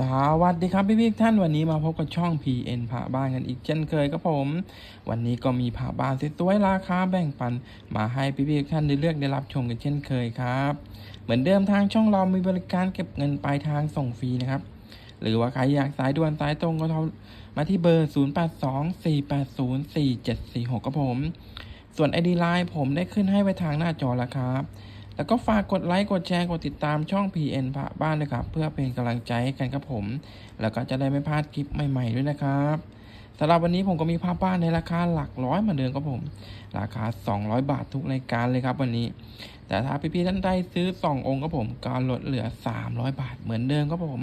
สวัสดีครับพี่พี่ท่านวันนี้มาพบกับช่อง PN พระบ้านกันอีกเช่นเคยครับผม วันนี้ก็มีพระบ้านสวยๆราคาแบ่งปัน มาให้พี่พี่ท่านได้เลือกได้รับชมกันเช่นเคยครับ เหมือนเดิมทางช่องเรามีบริการเก็บเงินปลายทางส่งฟรีนะครับ หรือว่าใครอยากสายด่วนสายตรงก็โทรมาที่เบอร์ 0824804746ครับผม ส่วน ID Line ผมได้ขึ้นให้ไว้ทางหน้าจอแล้วครับ แล้วก็ฝากกดไลค์ กดแชร์ กดติดตามช่อง PN พระบ้านด้วยครับ เพื่อเป็นกำลังใจให้กันครับผม แล้วก็จะได้ไม่พลาดคลิปใหม่ ๆ ด้วยนะครับสำหรับวันนี้ผมก็มีผ้าบ้านในราคาหลักร้อยเหมาเดิมครับผม ราคา 200 บาททุกรายการเลยครับวันนี้ แต่ถ้าพี่ๆท่านใดซื้อ 2 องค์ครับผมก็ลดเหลือ 300 บาทเหมือนเดิมครับผม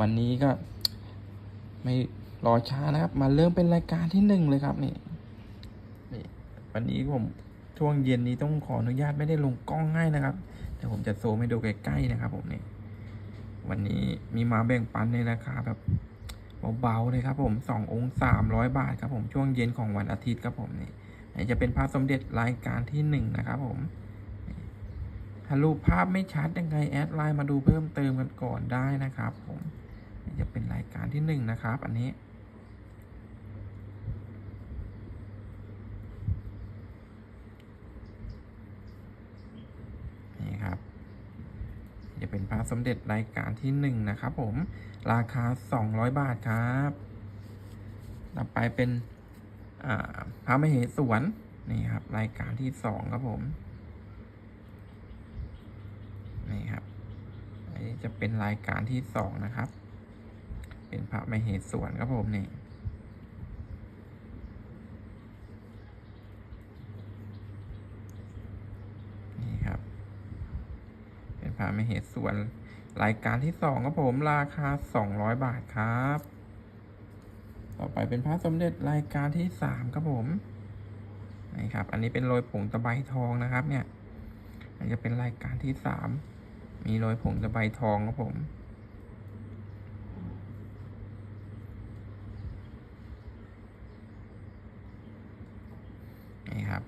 วันนี้ก็ไม่รอช้านะครับ มาเริ่มเป็นรายการที่หนึ่งเลยครับนี่นี่วันนี้ผม ช่วงเย็นนี้ต้องขออนุญาตไม่ได้ลงกล้องให้นะครับแต่ผมจะโซมให้ดูใกล้ๆนะครับ ผมนี่วันนี้มีมาแบ่งปันในราคาแบบเบาๆเลยครับ ผมสององค์สามร้อยบาทครับผมช่วงเย็นของวันอาทิตย์ครับผมนี่จะเป็นพระสมเด็จรายการที่หนึ่งนะครับ ผมถ้ารูปภาพไม่ชัดยังไงแอดไลน์มาดูเพิ่มเติมกันก่อนได้นะครับ ผมจะเป็นรายการที่หนึ่งนะครับ อันนี้ครับ จะ เป็นพระสมเด็จรายการที่หนึ่งนะครับผม ราคาสองร้อยบาทครับ ต่อไปเป็นพระมเหสวนนี่ครับรายการที่สองครับผม นี่ครับอันนี้จะเป็นรายการที่สองนะครับ เป็นพระมเหสวนครับผมนี่ครับาไม่เหตุส่วน รายการที่สองครับผมราคาสองร้อยบาทครับ ต่อไปเป็นพระสมเด็จรายการที่สามครับผมนี่ครับ อันนี้เป็นโรยผงตะไบทองนะครับ เนี่ย อันจะเป็นรายการที่สามมีโรยผงตะไบทองครับผม นี่ครับ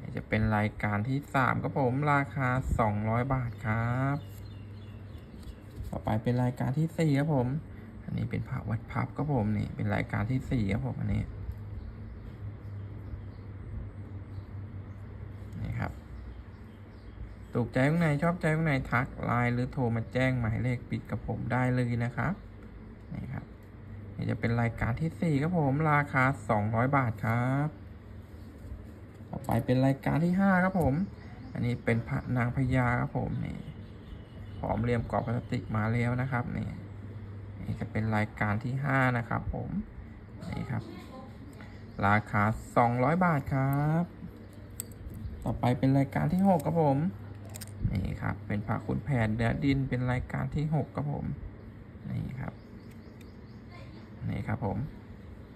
นี่จะ เป็นรายการที่สามครับผมราคาสองร้อยบาทครับ ต่อไปเป็นรายการที่สี่ครับผม อันนี้เป็นผักวัดพับครับผมนี่เป็นรายการที่สี่ครับผมอันนี้นี่ครับถูกใจข้างในชอบใจข้างในทักไลน์หรือโทรมาแจ้งหมายเลขปิดกับผมได้เลยนะครับนี่ครับนี่จะเป็นรายการที่สี่ครับผมราคาสองร้อยบาทครับ ต่อไปเป็นรายการที่ห้าครับผม อันนี้เป็นพระนางพญาครับผมนี่พร้อมเรียมกรอบพลาสติกมาแล้วนะครับนี่นี่จะเป็นรายการที่ห้านะครับผมนี่ครับ ราคาสองร้อยบาทครับ ต่อไปเป็นรายการที่หกครับผม นี่ครับ เป็นพระขุนแผนเดือดินเป็นรายการที่หกครับผม นี่ครับ นี่ครับผม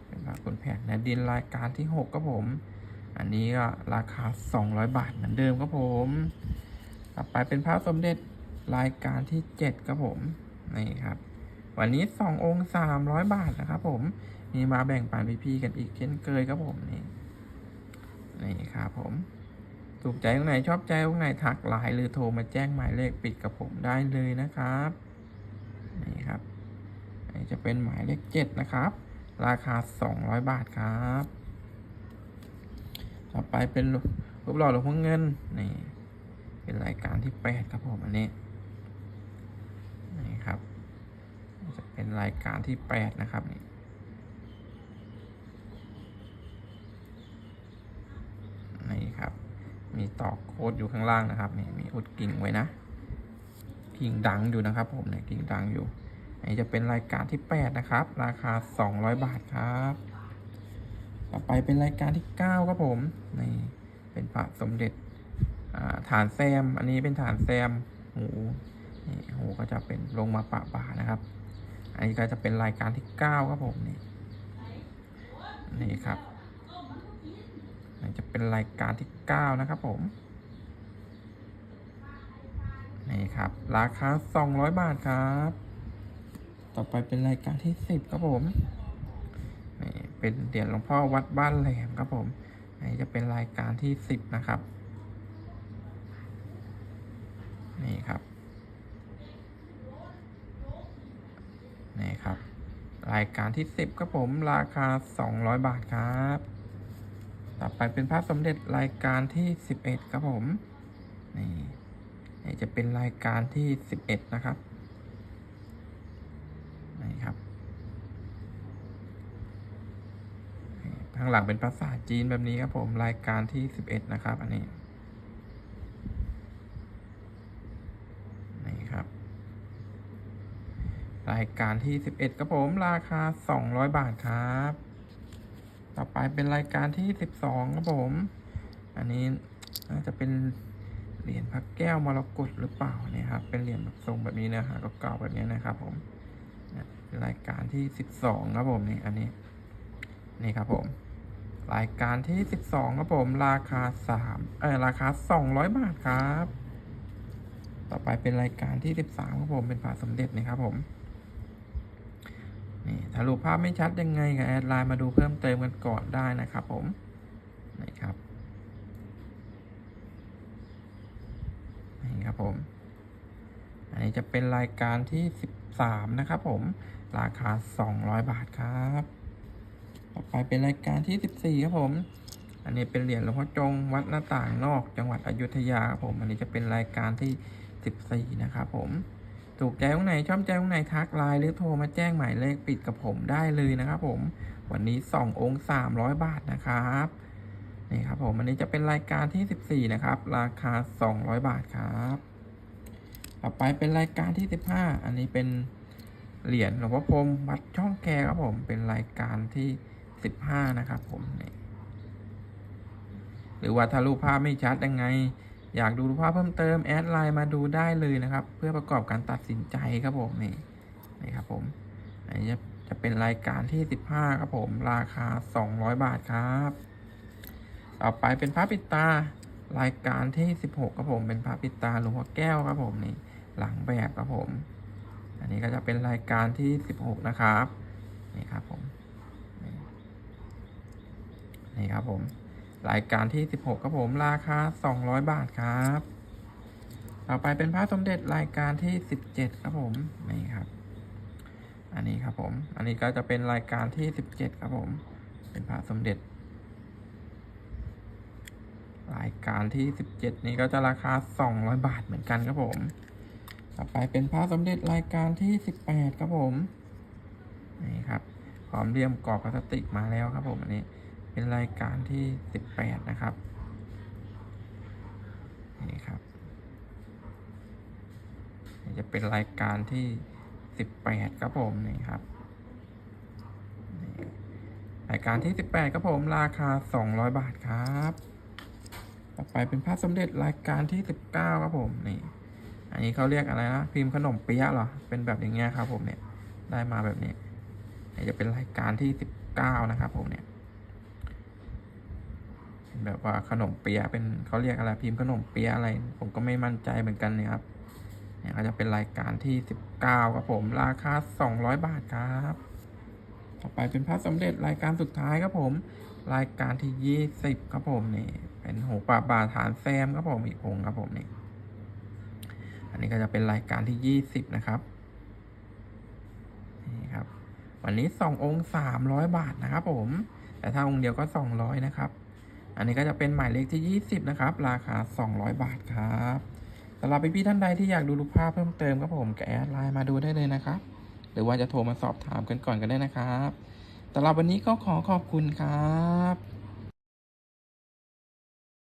เป็นพระขุนแผนเดือดินรายการที่หกครับผม อันนี้ก็ราคา 200 บาทเหมือนเดิมครับผม ต่อไปเป็นพระสมเด็จรายการที่ 7 ครับผม นี่ครับ วันนี้ 2 องค์ 300 บาทนะครับผม มีมาแบ่งปันพี่ๆกันอีกเช่นเคยครับผมนี่ นี่ครับผม ถูกใจตรงไหนชอบใจตรงไหนทักไลน์หรือโทรมาแจ้งหมายเลขปิดกับผมได้เลยนะครับ นี่ครับจะเป็นหมายเลข 7 นะครับ ราคา 200 บาทครับ ต่อไปเป็นรูปหล่อหลวงพ่อเงินนี่เป็นรายการที่แปดครับผมอันนี้นี่ครับจะเป็นรายการที่แปดนะครับนี่นี่ครับ มีตอกโคดอยู่ข้างล่างนะครับนี่มีอุดกิ่งไว้นะ กิ่งดังอยู่นะครับ ผมเนี่ยกิ่งดังอยู่อันนี้จะเป็นรายการที่แปดนะครับ ราคาสองร้อยบาทครับ ต่อไปเป็นรายการที่เก้าครับผม นี่ เป็นพระสมเด็จฐานแซม อันนี้เป็นฐานแซมหูนี่หูก็จะเป็นลงมาปะบ่านะครับ อันนี้ก็จะเป็นรายการที่เก้าครับผมนี่ นี่ครับนี่จะเป็นรายการที่เก้านะครับผม นี่ครับ ราคาสองร้อยบาทครับ ต่อไปเป็นรายการที่สิบครับผม เป็นเหรียญหลวงพ่อวัดบ้านแหลมครับผมอันนี้จะเป็นรายการที่สิบนะครับ นี่ครับ นี่ครับ รายการที่สิบครับผมราคาสองร้อยบาทครับ ต่อไปเป็นพระสมเด็จรายการที่สิบเอ็ดครับผม นี่นี่จะเป็นรายการที่สิบเอ็ดนะครับ นี่ครับนี่ ข้างหลังเป็นภาษาจีนแบบนี้ครับผมรายการที่สิบเอ็ดนะครับ อันนี้นี่ครับ รายการที่สิบเอ็ดครับผมราคาสองร้อยบาทครับ ต่อไปเป็นรายการที่สิบสองครับผม อันนี้น่าจะเป็นเหรียญพระแก้วมรกตหรือเปล่าเนี่ยครับ เป็นเหรียญแบบทรงแบบนี้นะฮะเก่าๆแบบนี้นะครับ ผมนี่รายการที่สิบสองครับผมนี่อันนี้นี่ครับผม รายการที่สิบสองครับผมราคาสามเออราคาสองร้อยบาทครับ ต่อไปเป็นรายการที่สิบสามครับผมเป็นฝาสมเด็จนะครับผมนี่ถ้ารูปภาพไม่ชัดยังไงก็แอดไลน์มาดูเพิ่มเติมกันก่อนได้นะครับผมนี่ครับนี่ครับผม อันนี้จะเป็นรายการที่สิบสามนะครับผม ราคาสองร้อยบาทครับ ต่อไปเป็นรายการที่สิบสี่ครับผม อันนี้เป็นเหรียญหลวงพ่อจงวัดหน้าต่างนอก จังหวัดอยุธยาครับผม อันนี้จะเป็นรายการที่สิบสี่นะครับผม ถูกใจตรงไหนชอบใจตรงไหนทักไลน์หรือโทรมาแจ้งหมายเลขปิดกับผมได้เลยนะครับผม วันนี้สององค์สามร้อยบาทนะครับนี่ครับผมอันนี้จะเป็นรายการที่สิบสี่นะครับ ราคาสองร้อยบาทครับ ต่อไปเป็นรายการที่สิบห้าอันนี้เป็นเหรียญหลวงพ่อพรมวัดช่องแคครับผมเป็นรายการที่ สิบห้านะครับผมนี่หรือว่าถ้ารูปภาพไม่ชัดยังไง อยากดูรูปภาพเพิ่มเติมแอดไลน์มาดูได้เลยนะครับ เพื่อประกอบการตัดสินใจครับผมนี่นี่ครับผมอันนี้จะจะเป็นรายการที่15ครับผม ราคา200บาทครับต่อไปเป็นพระปิดตารายการที่16ครับผมเป็นพระปิดตาหลวงพ่อแก้วครับผมนี่หลังแบบครับผม อันนี้ก็จะเป็นรายการที่16นะครับนี่ครับผม นี่ครับผมรายการที่ 16ครับผมราคา 200 บาทครับต่อไปเป็นพระสมเด็จรายการที่ 17ครับผมนี่ครับ อันนี้ครับผม อันนี้ก็จะเป็นรายการที่ 17ครับผม เป็นพระสมเด็จ รายการที่ 17 นี้ก็จะราคา 200 บาทเหมือนกันครับผม ต่อไปเป็นพระสมเด็จรายการที่ 18ครับผมนี่ครับพร้อมเรียมกรอบพลาสติกมาแล้วครับผมอันนี้ เป็นรายการที่ 18 นะครับ นี่ครับ จะเป็นรายการที่ 18 ครับผมนี่ครับรายการที่ 18 ครับผมราคา 200 บาทครับต่อไปเป็นพระสมเด็จรายการที่ 19 ครับผมนี่ อันนี้เขาเรียกอะไรนะพิมพ์ขนมเปี๊ยะเหรอ เป็นแบบอย่างเงี้ยครับผมเนี่ย ได้มาแบบนี้นี่จะเป็นรายการที่ 19 นะครับผมเนี่ย แบบว่าขนมเปี๊ยะเป็นเขาเรียกอะไรพิมพ์ขนมเปี๊ยะอะไร ผมก็ไม่มั่นใจเหมือนกันนี่ยครับเนี่ยก็จะเป็นรายการที่19ครับผม ราคา200บาทครับ ต่อไปเป็นพระสมเด็จรายการสุดท้ายครับผม รายการที่20ครับผมนี่ เป็นหูปลาบาฐานแซมครับผมอีกองค์ครับผมนี่อันนี้ก็จะเป็นรายการที่20นะครับนี่ครับ วันนี้2องค์300บาทนะครับผม แต่ถ้าองค์เดียวก็200นะครับ อันนี้ก็จะเป็นหมายเลขที่ 20 นะครับ ราคา 200 บาทครับสำหรับพี่ๆท่านใดที่อยากดูรูปภาพเพิ่มเติมครับผมก็แอดไลน์มาดูได้เลยนะครับ หรือว่าจะโทรมาสอบถามกันก่อนก็ได้นะครับสำหรับวันนี้ก็ขอขอบคุณครับ